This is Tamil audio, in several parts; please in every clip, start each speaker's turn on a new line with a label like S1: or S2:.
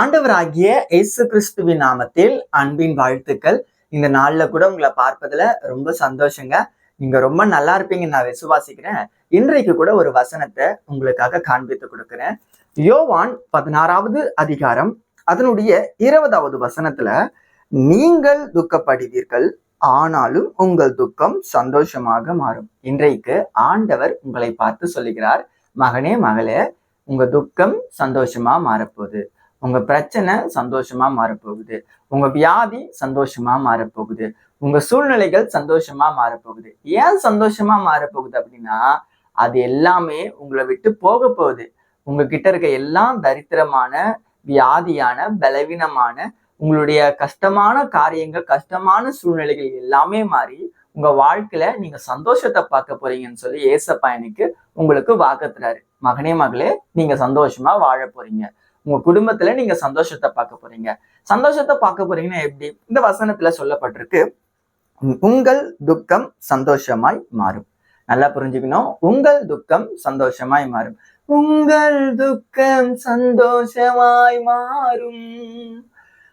S1: ஆண்டவராகிய இயேசு கிறிஸ்துவின் நாமத்தில் அன்பின் வாழ்த்துக்கள். இந்த நாள்ல கூட உங்களை பார்ப்பதுல ரொம்ப சந்தோஷங்க. நீங்க ரொம்ப நல்லா இருப்பீங்கன்னு நான் விசுவாசிக்கிறேன். இன்றைக்கு கூட ஒரு வசனத்தை உங்களுக்காக காண்பித்து கொடுக்கிறேன். யோவான் பதினாறாவது அதிகாரம் அதனுடைய இருபதாவது வசனத்துல நீங்கள் துக்கப்படுவீர்கள் ஆனாலும் உங்கள் துக்கம் சந்தோஷமாக மாறும். இன்றைக்கு ஆண்டவர் உங்களை பார்த்து சொல்லுகிறார். மகனே மகளே உங்க துக்கம் சந்தோஷமா மாறப்போகுது. உங்க பிரச்சனை சந்தோஷமா மாறப்போகுது. உங்க வியாதி சந்தோஷமா மாறப்போகுது. உங்க சூழ்நிலைகள் சந்தோஷமா மாறப்போகுது. ஏன் சந்தோஷமா மாறப்போகுது அப்படின்னா அது எல்லாமே உங்களை விட்டு போக போகுது. உங்ககிட்ட இருக்க எல்லாம் தரித்திரமான வியாதியான பலவீனமான உங்களுடைய கஷ்டமான காரியங்கள் கஷ்டமான சூழ்நிலைகள் எல்லாமே மாறி உங்க வாழ்க்கையில நீங்க சந்தோஷத்தை பார்க்க போறீங்கன்னு சொல்லி ஏசப்பா எனக்கு உங்களுக்கு வாக்கத்துறாரு மகனே மகளே நீங்க சந்தோஷமா வாழ போறீங்க. உங்க குடும்பத்துல நீங்க சந்தோஷத்தை பார்க்க போறீங்க. சந்தோஷத்தை பார்க்க போறீங்கன்னா எப்படி? இந்த வசனத்துல சொல்லப்பட்டிருக்கு உங்கள் துக்கம் சந்தோஷமாய் மாறும். நல்லா புரிஞ்சுக்கணும். உங்கள் துக்கம் சந்தோஷமாய் மாறும். உங்கள் துக்கம் சந்தோஷமாய் மாறும்.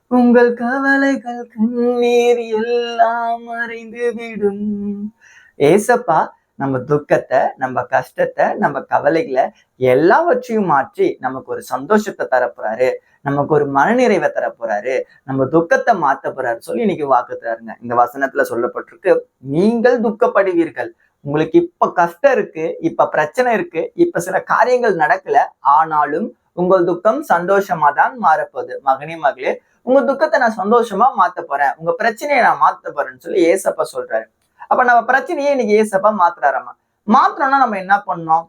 S1: உங்கள் கவலைகள் கண்ணீர் எல்லாம் மறைந்து விடும் ஏசப்பா நம்ம துக்கத்தை நம்ம கஷ்டத்தை நம்ம கவலைகளை எல்லாவற்றையும் மாற்றி நமக்கு ஒரு சந்தோஷத்தை தரப்போறாரு. நமக்கு ஒரு மனநிறைவை தரப்போறாரு. நம்ம துக்கத்தை மாத்த போறாரு சொல்லி இன்னைக்கு வாக்கு தராருங்க. இந்த வசனத்துல சொல்லப்பட்டிருக்கு நீங்கள் துக்கப்படுவீர்கள். உங்களுக்கு இப்ப கஷ்டம் இருக்கு இப்ப பிரச்சனை இருக்கு இப்ப சில காரியங்கள் நடக்கல ஆனாலும் உங்கள் துக்கம் சந்தோஷமா தான் மாறப்போகுது. மகனே மகளே உங்க துக்கத்தை நான் சந்தோஷமா மாத்த போறேன். உங்க பிரச்சனையை நான் மாத்த போறேன்னு சொல்லி ஏசப்ப சொல்றாரு. அப்ப நம்ம பிரச்சனையே இன்னைக்கு ஏசப்பா மாத்துறாரம்மா மாத்திரம்னா நம்ம என்ன பண்ணோம்?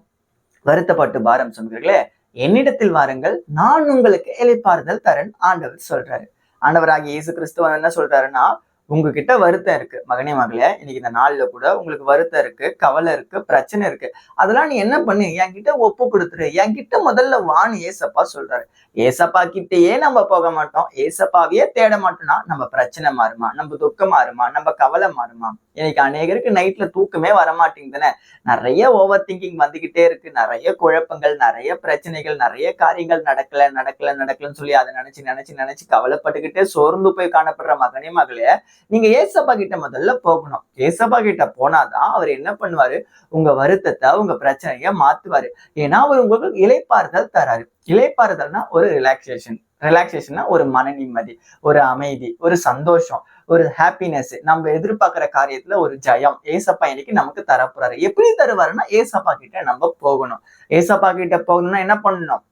S1: வருத்தப்பட்டு பாரம் சொல்கிறீர்களே என்னிடத்தில் வாருங்கள் நான் உங்களுக்கு இலைப்பாறுதல் தரேன் ஆண்டவர் சொல்றாரு. ஆண்டவராகிய இயேசு கிறிஸ்துவ என்ன சொல்றாருன்னா உங்ககிட்ட வருத்தம் இருக்கு. மகனே மகளே இன்னைக்கு இந்த நாள்ல கூட உங்களுக்கு வருத்தம் இருக்கு கவலை இருக்கு பிரச்சனை இருக்கு. அதெல்லாம் நீ என்ன பண்ணு? என்கிட்ட ஒப்பு கொடுத்துரு. என்கிட்ட முதல்ல வான்னு ஏசப்பா சொல்றாரு. ஏசப்பா கிட்டேயே நம்ம போக மாட்டோம். ஏசப்பாவையே தேட மாட்டோம்னா நம்ம பிரச்சனை மாறுமா? நம்ம துக்கம் மாறுமா? நம்ம கவலை மாறுமா? இன்னைக்கு அநேகருக்கு நைட்ல தூக்கமே வரமாட்டேங்குதுன்னு. நிறைய ஓவர் திங்கிங் வந்துகிட்டே இருக்கு. நிறைய குழப்பங்கள் நிறைய பிரச்சனைகள் நிறைய காரியங்கள் நடக்கல நடக்கல நடக்கலன்னு சொல்லி அதை நினைச்சு நினைச்சு நினைச்சு கவலைப்பட்டுக்கிட்டே சோர்ந்து போய் காணப்படுற மகனே மகளே நீங்க ஏசப்பா கிட்ட முதல்ல போகணும். ஏசப்பா கிட்ட போனாதான் அவர் என்ன பண்ணுவாரு? உங்க வருத்தத்தை உங்க பிரச்சனைய மாத்துவாரு. ஏன்னா அவர் உங்களுக்கு இலைப்பாறுதல் தராரு. இலைப்பாறுதல்னா ஒரு ரிலாக்ஸேஷன் ரிலாக்ஸேஷன்னா ஒரு மன நிம்மதி ஒரு அமைதி ஒரு சந்தோஷம் ஒரு ஹாப்பினஸ் நம்ம எதிர்பார்க்குற காரியத்துல ஒரு ஜெயம். ஏசப்பா இன்னைக்கு நமக்கு தரப்போறாரு. எப்படி தருவாருன்னா ஏசப்பா கிட்ட நம்ம போகணும். ஏசப்பா கிட்ட போகணும்னா என்ன பண்ணணும்?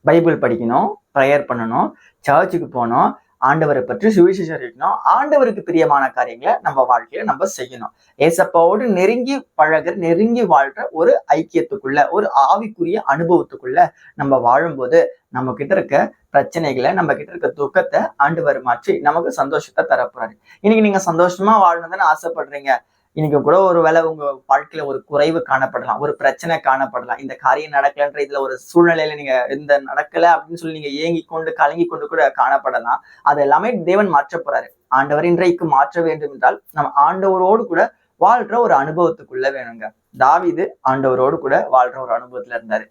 S1: பைபிள் படிக்கணும் ப்ரேயர் பண்ணணும் சர்ச்சுக்கு போகணும் ஆண்டவரை பற்றி சுவிசேஷம் இருக்கணும். ஆண்டவருக்கு பிரியமான காரியங்களை நம்ம வாழ்க்கையில நம்ம செய்யணும். ஏசப்பாவோடு நெருங்கி பழகிற நெருங்கி வாழ்ற ஒரு ஐக்கியத்துக்குள்ள ஒரு ஆவிக்குரிய அனுபவத்துக்குள்ள நம்ம வாழும்போது நம்ம கிட்ட இருக்க பிரச்சனைகளை நம்ம கிட்ட இருக்க துக்கத்தை ஆண்டவர் மாற்றி நமக்கு சந்தோஷத்தை தரப்போறாரு. இன்னைக்கு நீங்க சந்தோஷமா வாழணும்னு ஆசைப்படுறீங்க. இன்னைக்கு கூட ஒரு வேலை உங்க வாழ்க்கையில ஒரு குறைவு காணப்படலாம் ஒரு பிரச்சனை காணப்படலாம். இந்த காரியம் நடக்கலன்ற இதுல ஒரு சூழ்நிலையில நீங்க இந்த நடக்கல அப்படின்னு சொல்லி நீங்க ஏங்கி கொண்டு கலங்கி கொண்டு கூட காணப்படலாம். அது எல்லாமே தேவன் மாற்ற போறாரு. ஆண்டவர் இன்றைக்கு மாற்ற வேண்டும் என்றால் நம்ம ஆண்டவரோடு கூட வாழ்ற ஒரு அனுபவத்துக்குள்ள வேணுங்க. தாவிது ஆண்டவரோடு கூட வாழ்ற ஒரு அனுபவத்துல இருந்தாரு.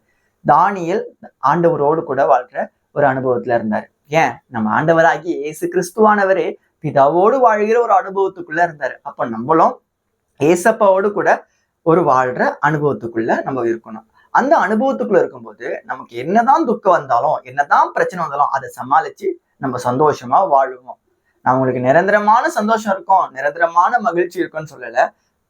S1: தானியல் ஆண்டவரோடு கூட வாழ்ற ஒரு அனுபவத்துல இருந்தாரு. ஏன்? நம்ம ஆண்டவராகி இயேசு கிறிஸ்துவானவரே பிதாவோடு வாழ்கிற ஒரு அனுபவத்துக்குள்ள இருந்தாரு. அப்ப நம்மளும் ஏசப்பாவோடு கூட ஒரு வாழ்ற அனுபவத்துக்குள்ள நம்ம இருக்கணும். அந்த அனுபவத்துக்குள்ள இருக்கும்போது நமக்கு என்னதான் துக்கம் வந்தாலும் என்னதான் பிரச்சனை வந்தாலும் அதை சமாளிச்சு நம்ம சந்தோஷமா வாழுவோம். நம்மளுக்கு நிரந்தரமான சந்தோஷம் இருக்கும் நிரந்தரமான மகிழ்ச்சி இருக்கும்னு சொல்லல.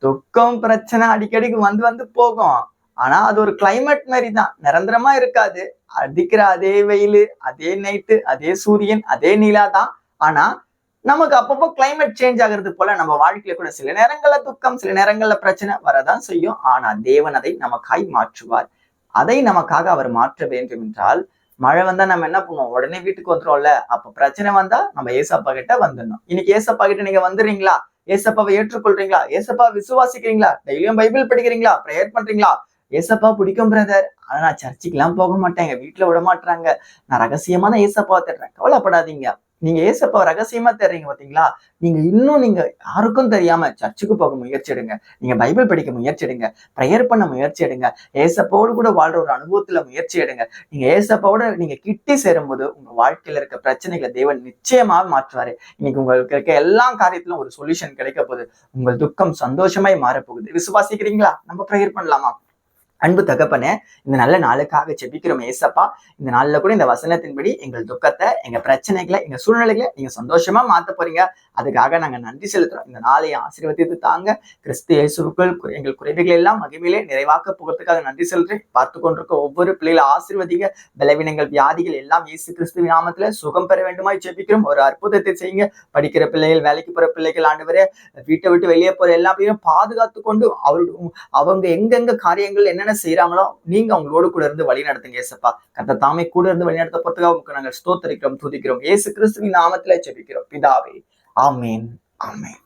S1: துக்கம் பிரச்சனை அடிக்கடிக்கு வந்து வந்து போகும். ஆனா அது ஒரு கிளைமேட் மாதிரி தான் நிரந்தரமா இருக்காது. அடிக்கிற அதே வெயில் அதே நைட்டு அதே சூரியன் அதே நிலா தான் ஆனா நமக்கு அப்பப்போ கிளைமேட் சேஞ்ச் ஆகுறது போல நம்ம வாழ்க்கையில கூட சில நேரங்கள்ல துக்கம் சில நேரங்கள்ல பிரச்சனை வரதான் செய்யும். ஆனா தேவன் அதை நமக்காய் மாற்றுவார். அதை நமக்காக அவர் மாற்ற வேண்டும் என்றால் மழை வந்தா நம்ம என்ன பண்ணுவோம்? உடனே வீட்டுக்கு வந்துடும்ல அப்ப பிரச்சனை வந்தா நம்ம ஏசப்பா கிட்ட வந்துடணும். இன்னைக்கு ஏசப்பா கிட்ட நீங்க வந்துடுறீங்களா? ஏசப்பாவை ஏற்றுக்கொள்றீங்களா? ஏசப்பா விசுவாசிக்கிறீங்களா? டெய்லியும் பைபிள் படிக்கிறீங்களா? ப்ரேயர் பண்றீங்களா? ஏசப்பா பிடிக்கும் பிரதர் ஆனா நான் சர்ச்சுக்கெல்லாம் போக மாட்டேன் எங்க வீட்டுல விட மாட்டாங்க நான் ரகசியமான ஏசப்பா தேடுறேன். கவலைப்படாதீங்க. நீங்க ஏசப்பா ரகசியமா தெரியுங்க பாத்தீங்களா? நீங்க இன்னும் நீங்க யாருக்கும் தெரியாம சர்ச்சுக்கு போக முயற்சி எடுங்க. நீங்க பைபிள் படிக்க முயற்சி எடுங்க. ப்ரேயர் பண்ண முயற்சி எடுங்க. ஏசப்பாவோடு கூட வாழ்ற ஒரு அனுபவத்துல முயற்சி எடுங்க. நீங்க ஏசப்பாவோட நீங்க கிட்டி சேரும்போது உங்க வாழ்க்கையில இருக்க பிரச்சனைகளை தேவன் நிச்சயமாக மாற்றுவாரு. இன்னைக்கு உங்களுக்கு இருக்க எல்லா காரியத்திலும் ஒரு சொல்யூஷன் கிடைக்க போகுது. உங்கள் துக்கம் சந்தோஷமாய் மாறப்போகுது விசுவாசிக்கிறீங்களா? நம்ம ப்ரேயர் பண்ணலாமா? அன்பு தகப்பனே இந்த நல்ல நாளுக்காக செபிக்கிறோம் ஏசப்பா. இந்த நாள்ல கூட இந்த வசனத்தின்படி எங்கள் துக்கத்தை எங்க பிரச்சனைகளை எங்க சூழ்நிலைகளை நீங்க சந்தோஷமா மாற்ற போறீங்க. அதுக்காக நாங்க நன்றி செலுத்துறோம். இந்த நாளை ஆசீர்வதித்து தாங்க கிறிஸ்து இயேசுக்குள் எங்கள் குறைவுகள் எல்லாம் மகிமையிலே நிறைவாக்க புகழ்த்துக்காக நன்றி செலுத்துறேன் பார்த்து கொண்டிருக்க ஒவ்வொரு பிள்ளைகளை ஆசீர்வதிக பலவீனங்கள் வியாதிகள் எல்லாம் இயேசு கிறிஸ்து நாமத்துல சுகம் பெற வேண்டுமாய் ஜெபிக்கிறோம். ஒரு அற்புதத்தை செய்யுங்க. படிக்கிற பிள்ளைகள் வேலைக்கு போற பிள்ளைகள் ஆண்டவரே வீட்டை விட்டு வெளியே போற எல்லா பிள்ளையும் பாதுகாத்து கொண்டு அவரு அவங்க எங்கெங்க காரியங்கள் என்னென்ன செய்யறாங்களோ நீங்க அவங்களோட கூட இருந்து வழி நடத்துங்க ஏசப்பா கத்த தாமே கூட இருந்து வழி நடத்த போறதுக்காக உங்களுக்கு நாங்கள் ஸ்தோத்தரிக்கிறோம் துதிக்கிறோம். ஏசு கிறிஸ்துவின் நாமத்துல ஜெபிக்கிறோம். பிதாவே ஆமேன் ஆமேன்.